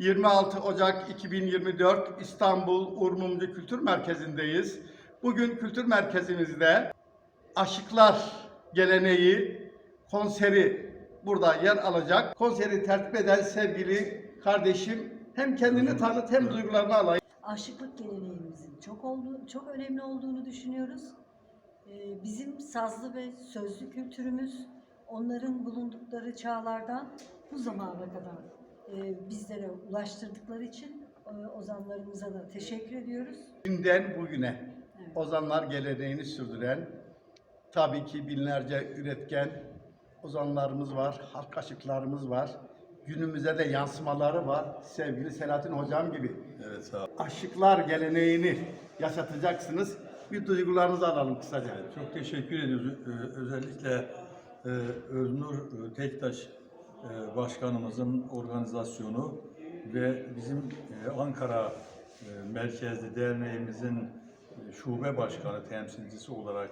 26 Ocak 2024 İstanbul Urmumcu Kültür Merkezi'ndeyiz. Bugün kültür merkezimizde Aşıklar Geleneği konseri burada yer alacak. Konseri tertip eden sevgili kardeşim hem kendini tanıt hem duygularını alayım. aşıklık geleneğimizin çok olduğu, çok önemli olduğunu düşünüyoruz. Ee, Bizim sazlı ve sözlü kültürümüz onların bulundukları çağlardan bu zamana kadar bizlere ulaştırdıkları için e, ozanlarımıza da teşekkür ediyoruz. Günden bugüne Evet. ozanlar geleneğini sürdüren tabii ki binlerce üretken ozanlarımız var, halk aşıklarımız var. Günümüze de yansımaları var. Sevgili Selahattin Hocam gibi Evet sağ ol. aşıklar geleneğini yaşatacaksınız. Bir duygularınızı alalım kısaca. Evet, çok teşekkür ediyoruz. Ee, özellikle e, Öznur e, Tektaş e, Başkanımızın organizasyonu ve bizim e, Ankara e, merkezli derneğimizin e, şube başkanı temsilcisi olarak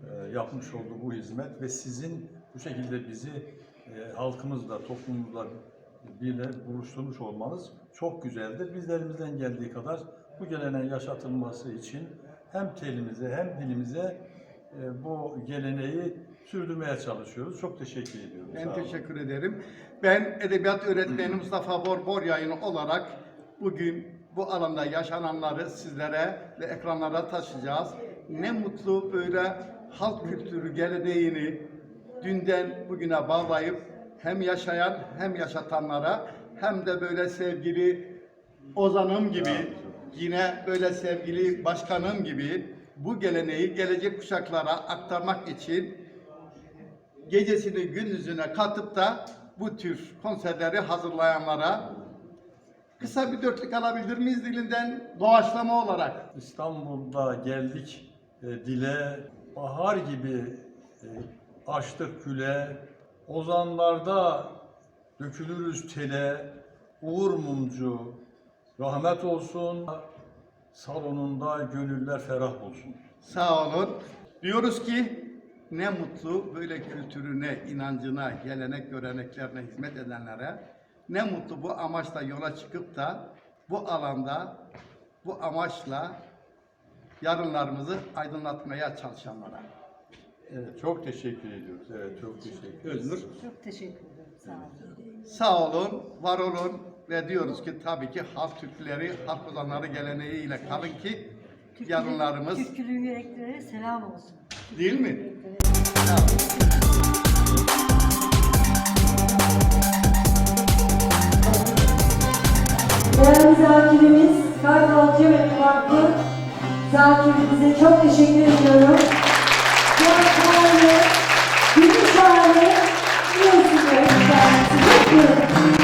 e, yapmış olduğu bu hizmet ve sizin bu şekilde bizi e, halkımızla, toplumumuzla birle buluşturmuş olmanız çok güzeldir. Biz de elimizden geldiği kadar bu geleneğin yaşatılması için hem telimize hem dilimize e, bu geleneği sürdürmeye çalışıyoruz. Çok teşekkür ediyoruz. Ben teşekkür ederim. Ben edebiyat öğretmeni Mustafa Bor Bor yayını olarak bugün bu alanda yaşananları sizlere ve ekranlara taşıyacağız. Ne mutlu böyle halk kültürü geleneğini dünden bugüne bağlayıp hem yaşayan hem yaşatanlara hem de böyle sevgili Ozan'ım gibi yine böyle sevgili başkanım gibi bu geleneği gelecek kuşaklara aktarmak için gecesini gündüzüne katıp da bu tür konserleri hazırlayanlara kısa bir dörtlük alabilir miyiz dilinden doğaçlama olarak? İstanbul'da geldik e, dile, bahar gibi e, açtık küle, ozanlarda dökülürüz tele, Uğur Mumcu, rahmet olsun, salonunda gönüller ferah olsun. Sağ olun. Diyoruz ki ne mutlu böyle kültürüne, inancına, gelenek göreneklerine hizmet edenlere. Ne mutlu bu amaçla yola çıkıp da bu alanda bu amaçla yarınlarımızı aydınlatmaya çalışanlara. Evet, çok teşekkür ediyoruz. Evet, çok teşekkür Öznur. ediyoruz. Çok teşekkür ederim. Sağ olun. Sağ olun, var olun ve diyoruz ki tabii ki halk türküleri, halk ozanları geleneğiyle kalın ki yarınlarımız Türkülü yüreklere selam olsun. değil mi? Olun. Değerli zakirimiz Kartalcı ve Farklı zakirimize çok teşekkür ediyorum. Şahane, Gümüşhane, Üniversitesi Üniversitesi bekliyorum.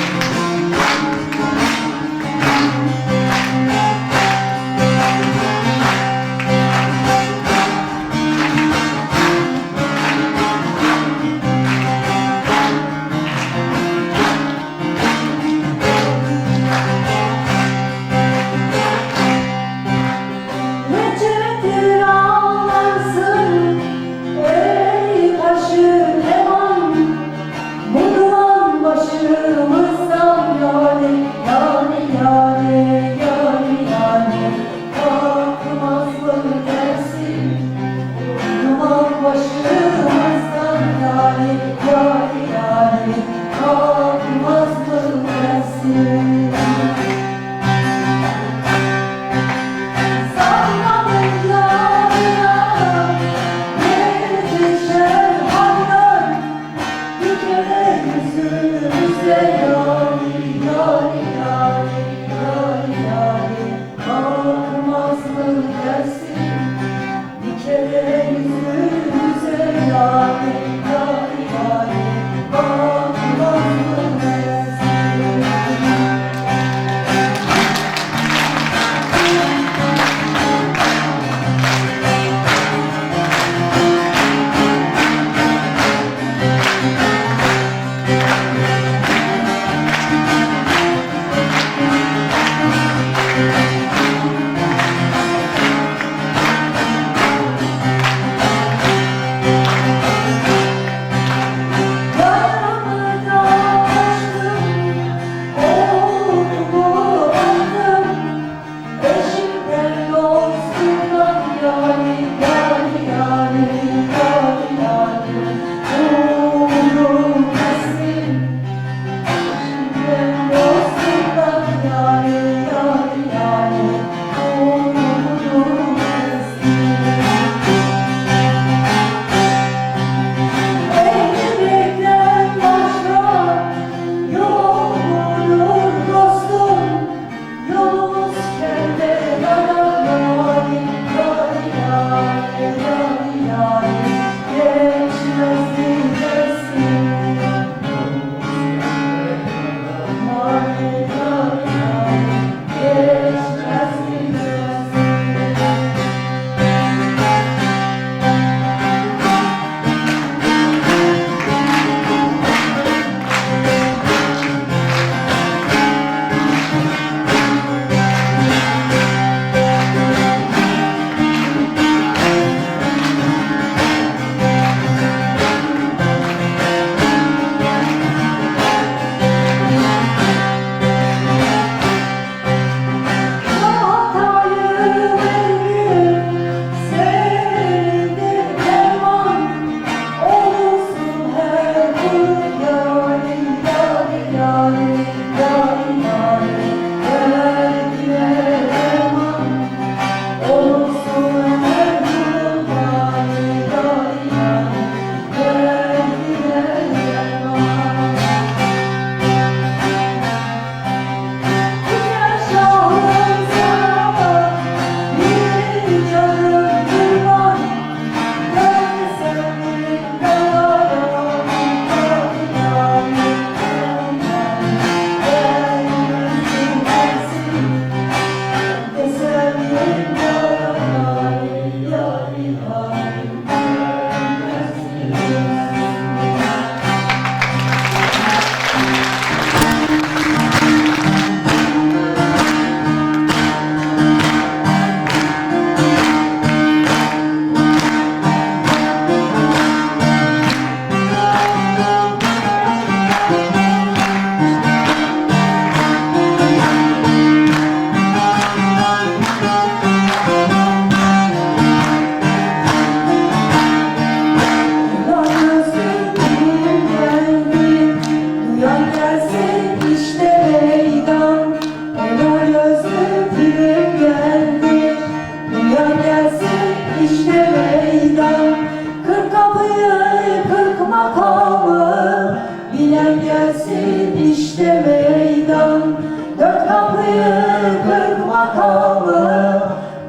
Dört kapıyı kırk makamı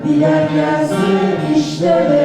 Bilen gelsin işte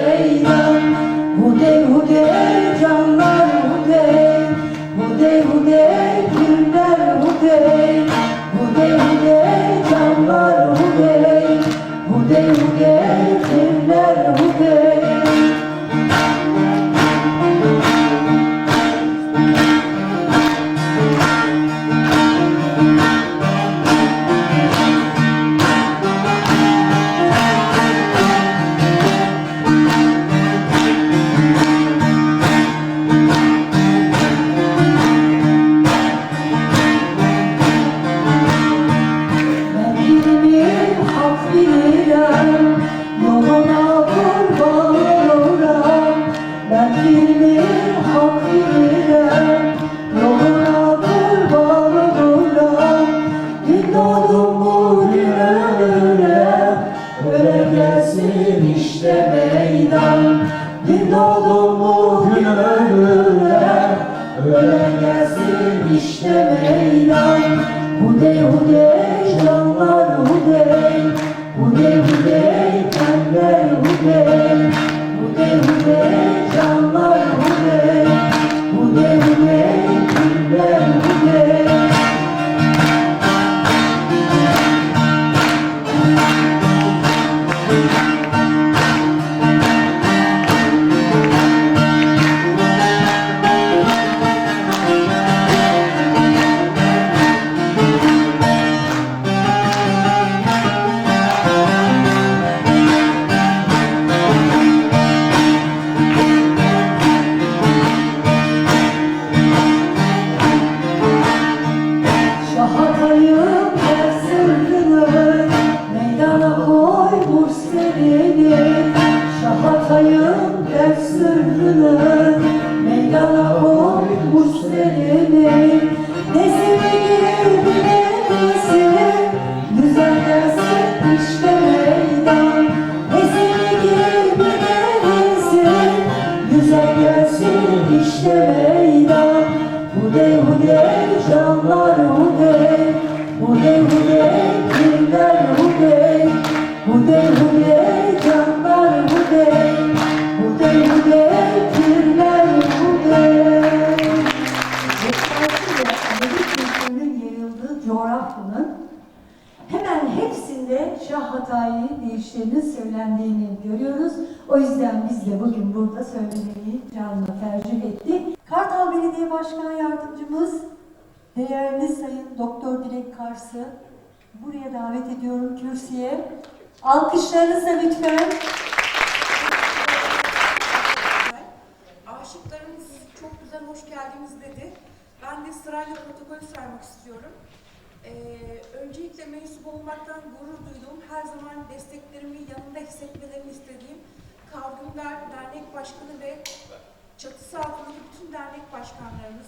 söylemeyi canlı tercih ettik. Kartal Belediye Başkan Yardımcımız değerli Sayın Doktor Dilek Kars'ı buraya davet ediyorum kürsüye. Alkışlarınızla lütfen. Aşıklarımız çok güzel hoş geldiniz dedi. Ben de sırayla protokolü saymak istiyorum. Ee, öncelikle mensup olmaktan gurur duyduğum, her zaman desteklerimi yanında hissetmelerini istediğim Kavgümler Dernek Başkanı ve çatısı altındaki bütün dernek başkanlarımız,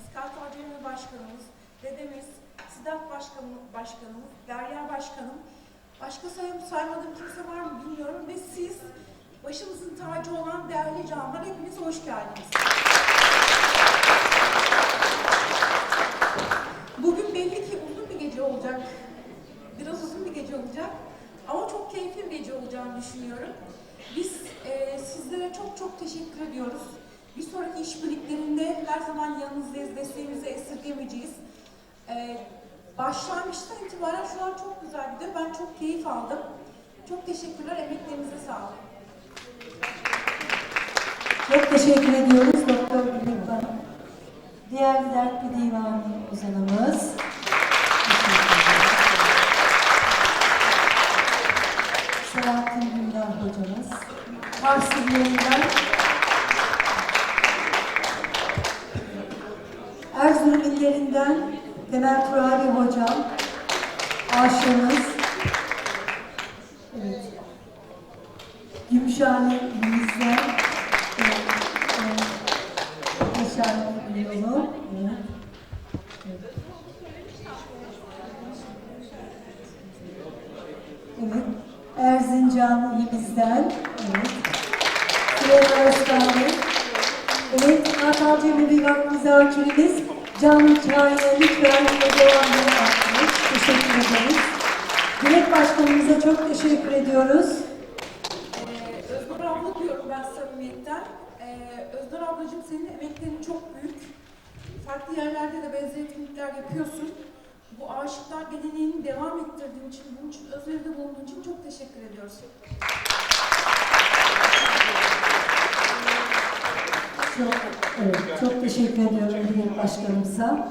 Cemil Başkanımız, dedemiz, Sidat Başkanı, Başkanımız, Derya Başkanım, başka sayım saymadığım kimse var mı bilmiyorum ve siz başımızın tacı olan değerli canlar hepiniz hoş geldiniz. Bugün belli ki uzun bir gece olacak. Biraz uzun bir gece olacak. Ama çok keyifli bir gece olacağını düşünüyorum. Biz e, sizlere çok çok teşekkür ediyoruz. Bir sonraki işbirliklerinde her zaman yanınızdayız, desteğimizi esirgemeyeceğiz. E, başlangıçtan itibaren şu an çok güzel gidiyor. Ben çok keyif aldım. Çok teşekkürler, emeklerinize sağlık. Çok teşekkür ediyoruz Doktor Gülüm Hanım. Diğer dertli divani uzanımız. İllerinden Erzurum illerinden Temel Turali hocam. Aşığımız. Evet. Gümüşhane ilimizden e, e, Yaşar yolu. Evet. Evet. Erzincan ilimizden. Evet. Süleyman Özkan'ı. Evet. Kartal Cemil Vakfı Zakirimiz. Can Çay'la lütfen ve devamlı yapmış. Teşekkür ederiz. Dilek Başkanımıza çok teşekkür ediyoruz. Ee, Özgür abla diyorum ben samimiyetten. Ee, Özgür ablacığım senin emeklerin çok büyük. Farklı yerlerde de benzer etkinlikler yapıyorsun. Bu aşıklar geleneğini devam ettirdiğin için, bunun için özveride bulunduğun için çok teşekkür ediyoruz. Çok, evet, çok teşekkür ediyorum Dilek Başkanımıza.